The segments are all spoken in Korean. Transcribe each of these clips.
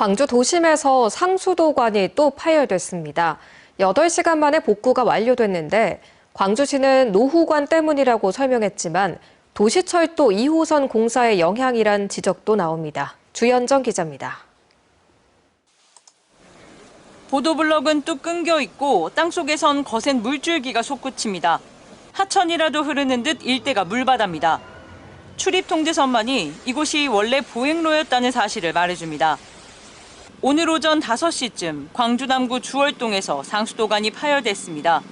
광주 도심에서 상수도관이 또 파열됐습니다. 8시간 만에 복구가 완료됐는데 광주시는 노후관 때문이라고 설명했지만 도시철도 2호선 공사의 영향이란 지적도 나옵니다. 주연정 기자입니다. 보도블럭은 뚝 끊겨 있고 땅속에선 거센 물줄기가 솟구칩니다. 하천이라도 흐르는 듯 일대가 물바다입니다. 출입 통제선만이 이곳이 원래 보행로였다는 사실을 말해줍니다. 오늘 오전 5시쯤 광주 남구 주월동에서 상수도관이 파열됐습니다.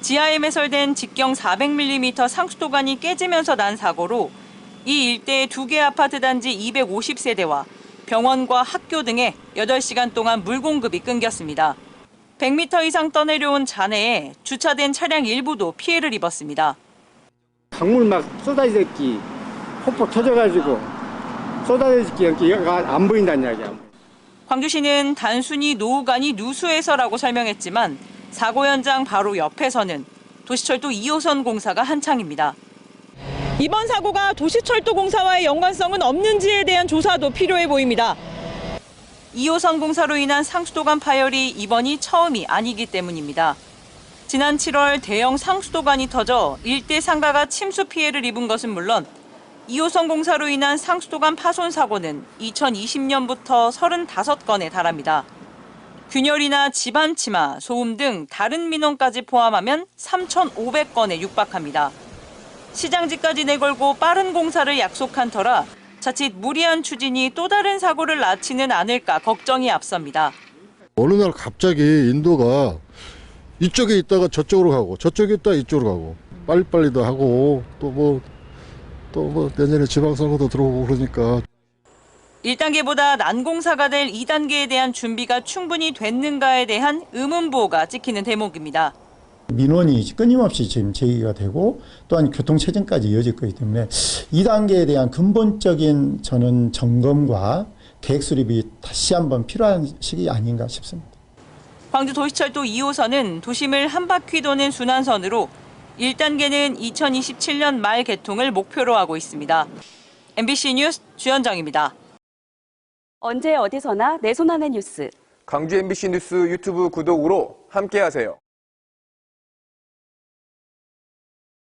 지하에 매설된 직경 400mm 상수도관이 깨지면서 난 사고로 이 일대의 두 개 아파트 단지 250세대와 병원과 학교 등에 8시간 동안 물 공급이 끊겼습니다. 100m 이상 떠내려온 잔해에 주차된 차량 일부도 피해를 입었습니다. 강물 막 쏟아지기 폭포 터져가지고 쏟아지기 안 보인다는 이야기야. 광주시는 단순히 노후관이 누수해서라고 설명했지만 사고 현장 바로 옆에서는 도시철도 2호선 공사가 한창입니다. 이번 사고가 도시철도 공사와의 연관성은 없는지에 대한 조사도 필요해 보입니다. 2호선 공사로 인한 상수도관 파열이 이번이 처음이 아니기 때문입니다. 지난 7월 대형 상수도관이 터져 일대 상가가 침수 피해를 입은 것은 물론 2호선 공사로 인한 상수도관 파손 사고는 2020년부터 35건에 달합니다. 균열이나 집안 치마, 소음 등 다른 민원까지 포함하면 3,500건에 육박합니다. 시장지까지 내걸고 빠른 공사를 약속한 터라 자칫 무리한 추진이 또 다른 사고를 낳지는 않을까 걱정이 앞섭니다. 어느 날 갑자기 인도가 이쪽에 있다가 저쪽으로 가고 저쪽에 있다가 이쪽으로 가고 빨리빨리도 하고 또 뭐 또 뭐 내년에 지방선거도 들어오고 그러니까 1단계보다 난공사가 될 2단계에 대한 준비가 충분히 됐는가에 대한 의문부호가 찍히는 대목입니다. 민원이 끊임없이 지금 제기가 되고 또한 교통체증까지 이어질 거기 때문에 2단계에 대한 근본적인 저는 점검과 계획 수립이 다시 한번 필요한 시기 아닌가 싶습니다. 광주 도시철도 2호선은 도심을 한 바퀴 도는 순환선으로 1단계는 2027년 말 개통을 목표로 하고 있습니다. MBC 뉴스 주현정입니다. 언제 어디서나 내 손 안의 뉴스. 광주 MBC 뉴스 유튜브 구독으로 함께하세요.